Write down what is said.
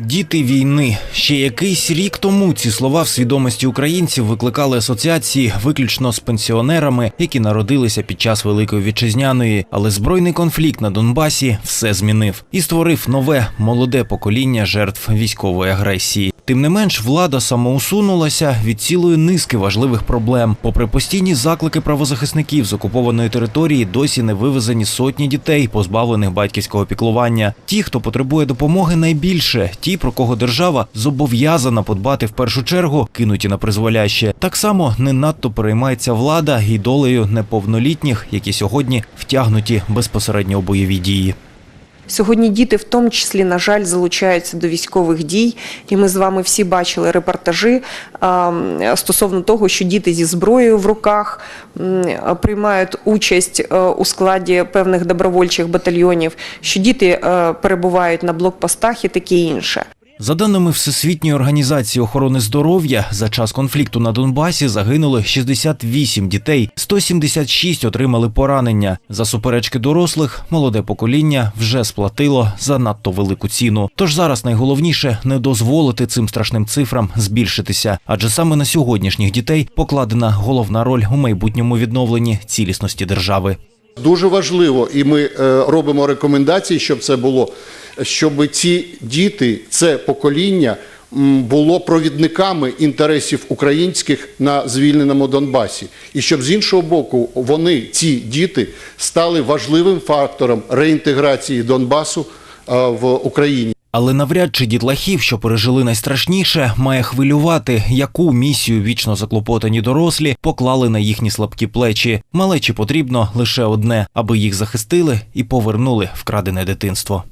Діти війни. Ще якийсь рік тому ці слова в свідомості українців викликали асоціації виключно з пенсіонерами, які народилися під час Великої вітчизняної. Але збройний конфлікт на Донбасі все змінив і створив нове молоде покоління жертв військової агресії. Тим не менш, влада самоусунулася від цілої низки важливих проблем. Попри постійні заклики правозахисників з окупованої території, досі не вивезені сотні дітей, позбавлених батьківського піклування. Ті, хто потребує допомоги найбільше, ті, про кого держава зобов'язана подбати в першу чергу, кинуті на призволяще. Так само не надто переймається влада і долею неповнолітніх, які сьогодні втягнуті безпосередньо у бойові дії. Сьогодні діти, в тому числі, на жаль, залучаються до військових дій, і ми з вами всі бачили репортажі стосовно того, що діти зі зброєю в руках приймають участь е, у складі певних добровольчих батальйонів, що діти е, перебувають на блокпостах і таке інше. За даними Всесвітньої організації охорони здоров'я, за час конфлікту на Донбасі загинули 68 дітей, 176 отримали поранення. За суперечки дорослих, молоде покоління вже сплатило за надто велику ціну. Тож зараз найголовніше не дозволити цим страшним цифрам збільшитися, адже саме на сьогоднішніх дітей покладена головна роль у майбутньому відновленні цілісності держави. Дуже важливо, і ми е, робимо рекомендації, щоб це було, щоб ці діти, це покоління було провідниками інтересів українських на звільненому Донбасі, і щоб з іншого боку вони, ці діти, стали важливим фактором реінтеграції Донбасу е, в Україні. Але навряд чи дітлахів, що пережили найстрашніше, має хвилювати, яку місію вічно заклопотані дорослі поклали на їхні слабкі плечі. Малечі потрібно лише одне, аби їх захистили і повернули вкрадене дитинство.